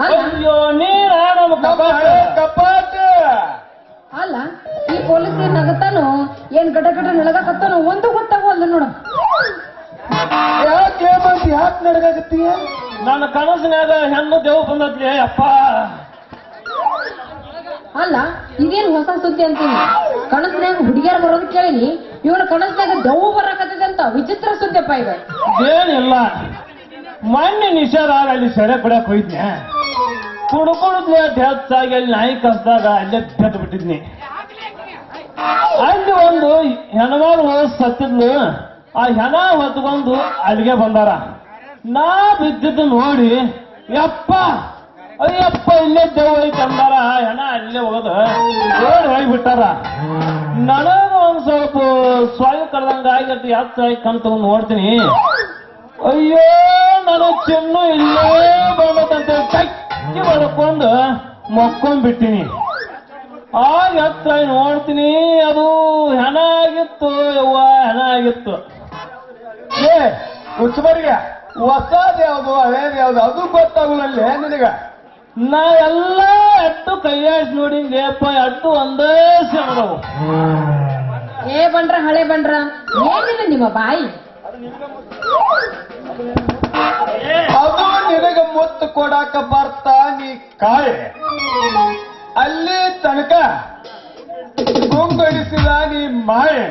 ಅಯ್ಯೋ ಅಯ್ಯೋ ನೀರಾಣ ಕಪಾಟ ಅಲ್ಲ ಈ ಪೊಲೀಸ್ ನಗತಾನು ಏನ್ ಗಡ ಗಡ ನಳಗತ್ತಾನೋ ಒಂದು ಗೊತ್ತಾಗಲ್ಲ ನೋಡ. ಯಾಕೆ ಮಂದಿ ಯಾಕೆ ನಡಗಾಗತ್ತಿ ನನ್ನ ಕನಸಿನಾಗ ಹೆಣ್ಣು ದೇವ್ ಬಂದದ್ಲಿ ಅಪ್ಪ. ಅಲ್ಲ ಇದೇನು ಹೊಸ ಸುದ್ದಿ ಅಂತೀನಿ. ಕನಸಿನಾಗ ಹುಡುಗಿಯರು ಬರೋದು ಕೇಳಿನಿ ಇವನು ಕನಸಿನಾಗ ದೌ ಬರಕತ್ತಿದೆ ಅಂತ ವಿಚಿತ್ರ ಸುದ್ದಿ ಅಪ್ಪ ಇವೆ ಏನಿಲ್ಲ ಮೊನ್ನೆ ನಿಷೇಧ ಆಗ ಅಲ್ಲಿ ಸೆರೆ ಕುಡಿಯಕ್ ಹೋಯ್ದ್ನೆ ಕುಡ್ಕೊಳದ್ಲೆ ಹೆಚ್ಚಾಗಿ ಅಲ್ಲಿ ನಾಯಿ ಕಸ್ದಾಗ ಅಲ್ಲೇ ಬೆದ್ದು ಬಿಟ್ಟಿದ್ನಿ. ಅಲ್ಲಿ ಒಂದು ಹೆಣ್ಮಗಳು ಸತ್ತಿದ್ಲು. ಆ ಹೆಣ ಹೊತ್ಕೊಂಡು ಅಲ್ಲಿಗೆ ಬಂದಾರ. ನಾ ಬಿದ್ದಿದ್ದು ನೋಡಿ, ಯಪ್ಪ, ಅಯ್ಯಪ್ಪ ಇಲ್ಲೇ ದೇವ್ ಐತೆ ಅಂದಾರ ಹೆಣ ಅಲ್ಲೇ ಹೋದ. ಓಡಿ ಹೋಗಿ ಬಿಟ್ಟಾರ. ನನಗ ಒಂದ್ ಸ್ವಲ್ಪ ಸ್ವಾಯು ಕಡ್ದಂಗ ಆಗಿರ್ತಿ ಹೆಚ್ಚಾಗಿ ಕಂತ ನೋಡ್ತೀನಿ. ಅಯ್ಯೋ ನನ್ನ ಚೆನ್ನು ಇಲ್ಲೇ ಬರ್ಬೇಕಂತ ಟಕ್ಕಿ ಬಡ್ಕೊಂಡು ಮಕ್ಕೊಂಡ್ಬಿಟ್ಟಿನಿ. ಆಗ ಹತ್ರ ನೋಡ್ತೀನಿ, ಅದು ಹೆಣ ಆಗಿತ್ತು, ಯವ್ವ, ಹೆಣ ಆಗಿತ್ತು. ಏ ಹುಚ್ಚಬರ್ಗ ಹೊಸದ್ ಯಾವ್ದು ಹಳೇದ್ ಯಾವ್ದು ಅದು ಗೊತ್ತಾಗಲ್ಲ ನಿನಗ? ನಾ ಎಲ್ಲ ಅಟ್ಟು ನೋಡಿಂಗೆ, ಅಪ್ಪ ಅಟ್ಟು ಒಂದೇ ಸೇಮದವು ಏ ಬಂಡ್ರ, ಹಳೆ ಬಂಡ್ರ, ಏನಿಲ್ಲ ನಿಮ್ಮ ಬಾಯಿ? ಅದು ನಿನಗ ಮುತ್ತು ಕೊಡಾಕ ಬರ್ತಾ ನೀ ಕಾಳೆ ಅಲ್ಲಿ ತನಕ ಗುಂಗಡಿಸಿದ ನೀ ಮಾಯೆ.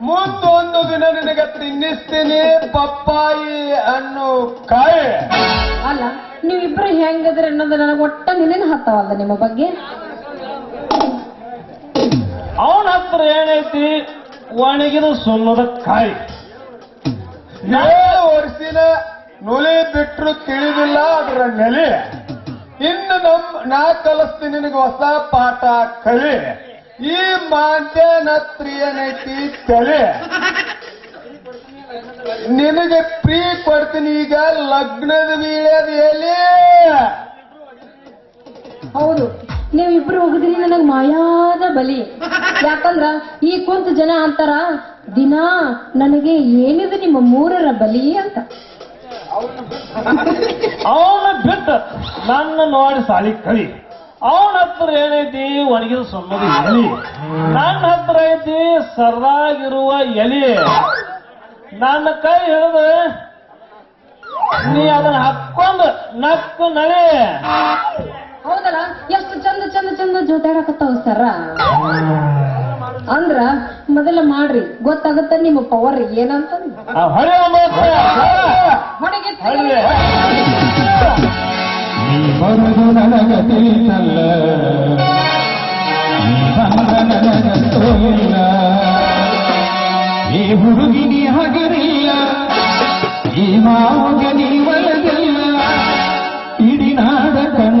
ಮುಂದೊಂದು ದಿನ ನಿನಗ ತಿನ್ನಿಸ್ತೀನಿ ಪಪ್ಪಾಯಿ ಅನ್ನೋ ಕಾಯೆ. ಅಲ್ಲ ನೀವಿಬ್ರು ಹೆಂಗದ್ರಿ ಅನ್ನೋದು ನನಗೆ ಒಟ್ಟ ನಿನ್ನ ಹತ್ತವಲ್ಲ ನಿಮ್ಮ ಬಗ್ಗೆ? ಅವನ ಹತ್ರ ಏನೈತಿ? ಒಣಗಿದ ಸುಣ್ಣದ ಕಾಯಿ. ಏಳು ವರ್ಷಿನ ನುಲಿ ಬಿಟ್ಟರು ತಿಳಿದಿಲ್ಲ ಅದರ ನೆಲೆ. ಇನ್ನು ನಮ್ ನಾ ಕಲಿಸ್ತೀನಿ ನಿನಗೆ ಹೊಸ ಪಾಠ ಕಲಿ. ಈ ಮಾಂಡ್ಯನ ಹತ್ರ ಏನೈತಿ ತಲೆ ನಿನಗೆ ಪ್ರೀ ಕೊಡ್ತೀನಿ ಈಗ ಲಗ್ನದ ವೀಳ್ಯದ ಎಲೆ. ಹೌದು. ನೀವಿಬ್ರು ಹೋಗಿದ್ರಿ, ನನಗ್ ಮಾಯಾದ ಬಲಿ. ಯಾಕಂದ್ರ ಈ ಕುಂತ ಜನ ಅಂತಾರ, ದಿನಾ ನನಗೆ ಏನಿದೆ ನಿಮ್ಮ ಮೂರರ ಬಲಿ ಅಂತ. ಅವನ ಬಿಟ್ಟ ನನ್ನ ನೋಡಿ ಸಾಲಿ ಕಳಿ ಅವನ ಹತ್ರ ಏನೈತಿ, ಒಣಗಿದ ಸೊಮ್ಮದ ಎಲಿ. ನನ್ನ ಹತ್ರ ಐತಿ ಸರ್ದಾಗಿರುವ ಎಲಿ. ನನ್ನ ಕೈ ಹಿಡಿದು ನೀ ಅದನ್ನ ಹಾಕೊಂಡು ನಕ್ಕು ನಳಿ ಹೌದಲ್ಲ? ಎಷ್ಟು ಚಂದ ಚಂದ ಚಂದ ಜೊತೆಗಾಕತ್ತಾವ ಸರ ಅಂದ್ರ ಮೊದಲ ಮಾಡ್ರಿ. ಗೊತ್ತಾಗತ್ತ ನಿಮ್ಮ ಪವರ್ ಏನಂತ ಈ ಹುಡುಗಿನಿ ಹಗರಿಲ್ಲ. ಈ ಮಾವುಗೆ ನೀವಲಗಲ್ಲ ಇಡೀ ನಾಡ ಕಣ್ಣ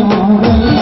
Senhor.